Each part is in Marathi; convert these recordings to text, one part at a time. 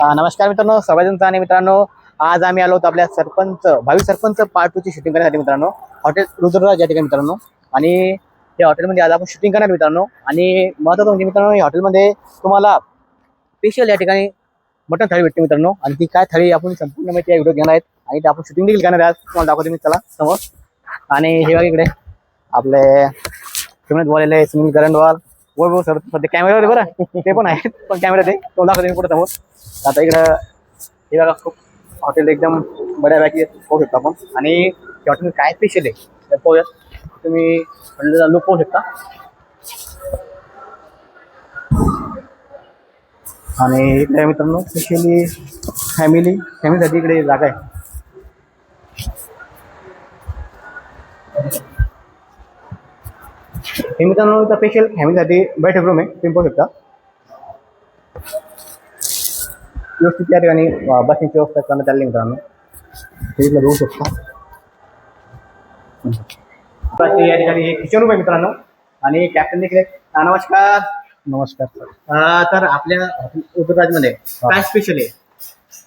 नमस्कार मित्रांनो सर्वजनचा आणि मित्रांनो आज आम्ही आलो होतो आपल्या सरपंच भावी सरपंच पार्ट टू ची शूटिंग करण्यासाठी मित्रांनो. हॉटेल रुद्रराज या ठिकाणी मित्रांनो. आणि या हॉटेलमध्ये आज आपण शूटिंग करणार मित्रांनो. आणि महत्वाचं म्हणजे मित्रांनो या हॉटेलमध्ये तुम्हाला स्पेशल या ठिकाणी मटन थाळी भेटते मित्रांनो. आणि ती काय थाळी आपण संपूर्ण माहिती या व्हिडिओ घेणार आहेत. आणि ते आपण शूटिंग देखील करणार आहे आज तुम्हाला दाखवते मी चला समोर. आणि हे बघा इकडे. आपले सुमित बोललेले सुनील करंडवाल. बोल बोल सर सध्या कॅमेरावर आहे बरं. ते पण आहेत पण कॅमेरा ते. तो दाखवते मी पुढे समोर. आता इकडं हे बघा खूप हॉटेल एकदम बऱ्यापैकी पाहू शकता आपण. आणि त्या हॉटेल काय स्पेशल आहे? ते पाहूयात तुम्ही हॉटेलचा लुक पाहू शकता. आणि इकडे मित्रांनो स्पेशली फॅमिली फॅमिलीसाठी इकडे जागा आहे. हे मित्रांनो इथं स्पेशल फॅमिलीसाठी बैठक रूम आहे. तुम्ही पाहू शकता. व्यवस्थित त्या ठिकाणी बसण्याची व्यवस्था करण्यात आली मित्रांनो. हे बघू शकता. या ठिकाणी हे किचन रूम आहे मित्रांनो. आणि कॅप्टन देखील नमस्कार. नमस्कार सर तर आपल्या हॉटेल उद्योगराजमध्ये काय स्पेशल आहे?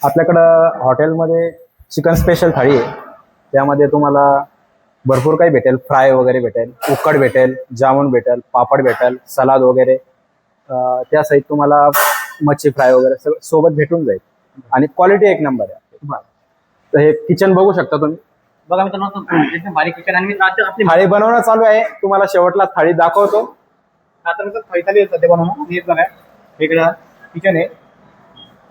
आपल्याकडं हॉटेलमध्ये चिकन स्पेशल थाळी आहे. त्यामध्ये तुम्हाला भरपूर काही भेटेल. फ्राय वगैरे भेटेल उकड भेटेल जामून भेटेल पापड भेटेल सलाद वगैरे. त्या सहित तुम्हाला मच्छी फ्राय वगैरे सगळं सोबत भेटून जाईल. आणि क्वालिटी एक नंबर आहे. तर हे किचन बघू शकता तुम्ही. बघा मित्रांनो एकदम बारीक किचन आणि आपली थाळी बनवणं चालू आहे. तुम्हाला शेवटला थाळी दाखवतो. आता मित्रांनो थैताली येतं ते बनवणं. हे बघा इकडं किचन आहे.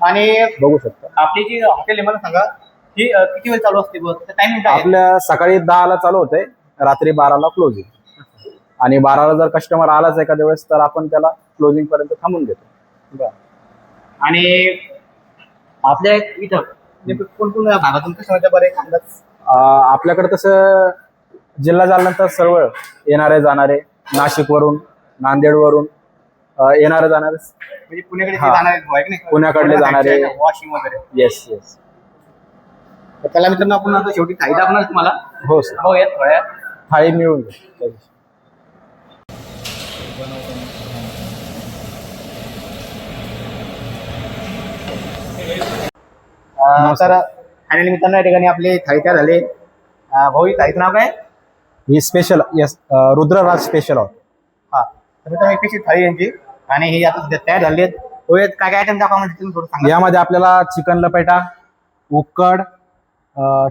आणि बघू शकता. आपली जी हॉटेल आहे मला सांगा. ही किती वेळ चालू असते आहे? आपल्या सकाळी दहाला चालू होते रात्री बाराला क्लोजिंग आणि बाराला जर कस्टमर आलाच एखाद्या वेळेस तर आपण त्याला क्लोजिंग पर्यंत थांबून देतो. आणि आपल्या इथं कोणकोणत्या भागातून कसं बरं अंदाज. आपल्याकडे तसं जिल्हा झाल्यानंतर सर्व येणारे जाणारे नाशिकवरून नांदेडवरून अं, येणारे जाणारे. म्हणजे पुण्याकडे पुण्याकडले जाणारे. वॉशिंग वगैरे. येस येस तर त्याला मित्रांनो आपण आता शेवटी थाळी दाखवणार तुम्हाला. हो सर. बघूया थोड्या थाळी मिळून जाईल अं, तर फायनली मित्रांनो या ठिकाणी आपले थाळी तयार झाले. अं, भाऊ ही थाळीचं नाव काय? ही special yes Rudraraj special hot हा. तर मित्रांनो एक कशी थाळी यांची. आणि ही आता सध्या तयार झाली आहेत. काय काय आयटम दाखवा म्हणजे तुम्ही थोडं सांगा. यामध्ये आपल्याला चिकन लपेटा उक्कड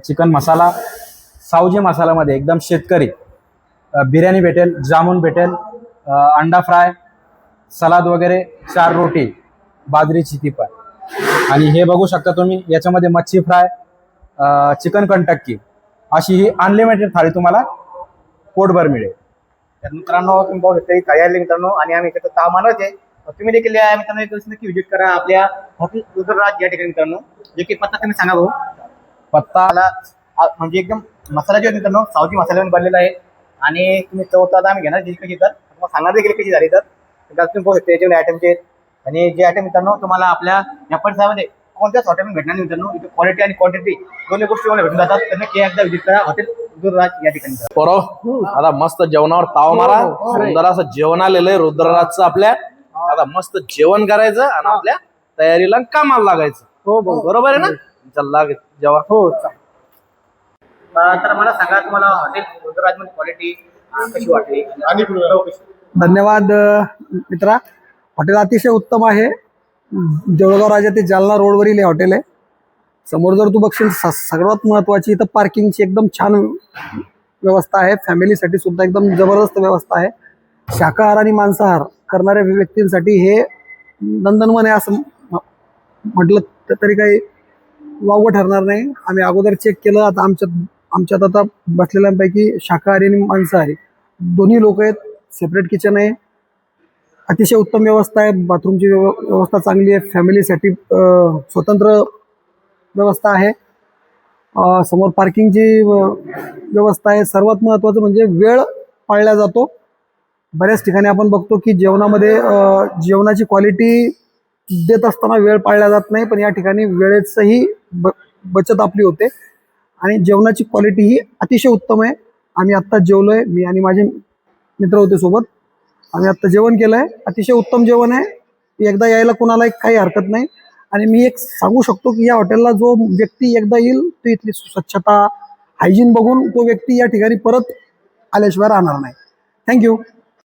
चिकन मसाला सावजी मसालामध्ये एकदम शेतकरी. बिर्याणी भेटेल जामून भेटेल अंडा फ्राय सलाद वगैरे चार रोटी बाजरीची ती पण. आणि हे बघू शकता तुम्ही याच्यामध्ये मच्छी फ्राय चिकन कंटक्की अशी ही अनलिमिटेड थाळी तुम्हाला पोटभर मिळेल. तर मित्रांनो तुम्ही बघू शकता तयार मित्रांनो आणि आम्ही इकडे तामानच आहे. तुम्ही देखील या मित्रांनो एक दिवस नक्की व्हिजिट करा आपल्या हॉटेल रुद्रराज या ठिकाणी मित्रांनो. जे की पत्ता तुम्ही सांगा भाऊ. पत्ता म्हणजे एकदम मसाला जो आहे मित्रांनो सावजी मसाल्याने बनलेला आहे. आणि तुम्ही चवता आता आम्ही घेणार जी कशी तर. तुम्हाला सांगणार देखील कशी झाली तर. तुम्ही पाहू शकता याच्यामध्ये आयटमचे आहेत आणि जे आयटम मित्रांनो तुम्हाला आपल्या या परिसरामध्ये कोणत्याच हॉटेलमध्ये भेटणार नाही मित्रांनो. इथे क्वालिटी आणि क्वांटिटी दोन्ही गोष्टी तुम्हाला भेटून जातात. तर नक्की एकदा व्हिजिट करा. हॉटेल रुद्रराज या ठिकाणी पोरो आता मस्त जेवणावर ताव मारा. सुंदर असं जेवण आलेलं आहे रुद्रराजचं आपल्या. आता मस्त जेवण करायचं आणि आपल्या तयारीला कामाला लागायचं. हो बरोबर. आहे ना? चल लाग जेव्हा हो. तर मला सांगा तुम्हाला हॉटेल रुद्रराजमध्ये क्वालिटी कशी वाटली? आणि कशी? धन्यवाद अ, मित्रा. हॉटेल अतिशय उत्तम आहे. देऊळगाव राजा ते जालना रोडवरील हे हॉटेल आहे. समोर जर तू बघशील स- सर्वात महत्त्वाची इथं पार्किंगची एकदम छान व्यवस्था आहे. फॅमिलीसाठी सुद्धा एकदम जबरदस्त व्यवस्था आहे. शाकाहार आणि मांसाहार करणाऱ्या व्यक्तींसाठी हे नंदनवन आहे असं म- म्हटलं तरी काही वावगं ठरणार नाही. आम्ही अगोदर चेक केलं. आता आमच्यात आमच्यात आता बसलेल्यांपैकी शाकाहारी आणि मांसाहारी. दोन्ही लोक आहेत. सेपरेट किचन आहे. अतिशय उत्तम व्यवस्था आहे. बाथरूमची व्यव व्यवस्था चांगली आहे. फॅमिलीसाठी स्वतंत्र व्यवस्था आहे. समोर पार्किंगची व्यवस्था आहे. सर्वात महत्त्वाचं म्हणजे वेळ पाळला जातो. बऱ्याच ठिकाणी आपण बघतो की जेवणामध्ये जेवणाची क्वालिटी देत असताना वेळ पाळला जात नाही पण या ठिकाणी वेळेचंही ब बचत आपली होते. आणि जेवणाची क्वालिटी ही अतिशय उत्तम आहे. आम्ही आत्ता जेवलो आहे मी आणि माझे मित्र होते सोबत. आम्ही आत्ता जेवण केलं आहे अतिशय उत्तम जेवण आहे. एकदा यायला कोणाला काही हरकत नाही. आणि मी एक सांगू शकतो की या हॉटेलला जो व्यक्ती एकदा येईल तो इथली स्वच्छता हायजीन बघून तो व्यक्ती या ठिकाणी परत आल्याशिवाय राहणार नाही. थँक्यू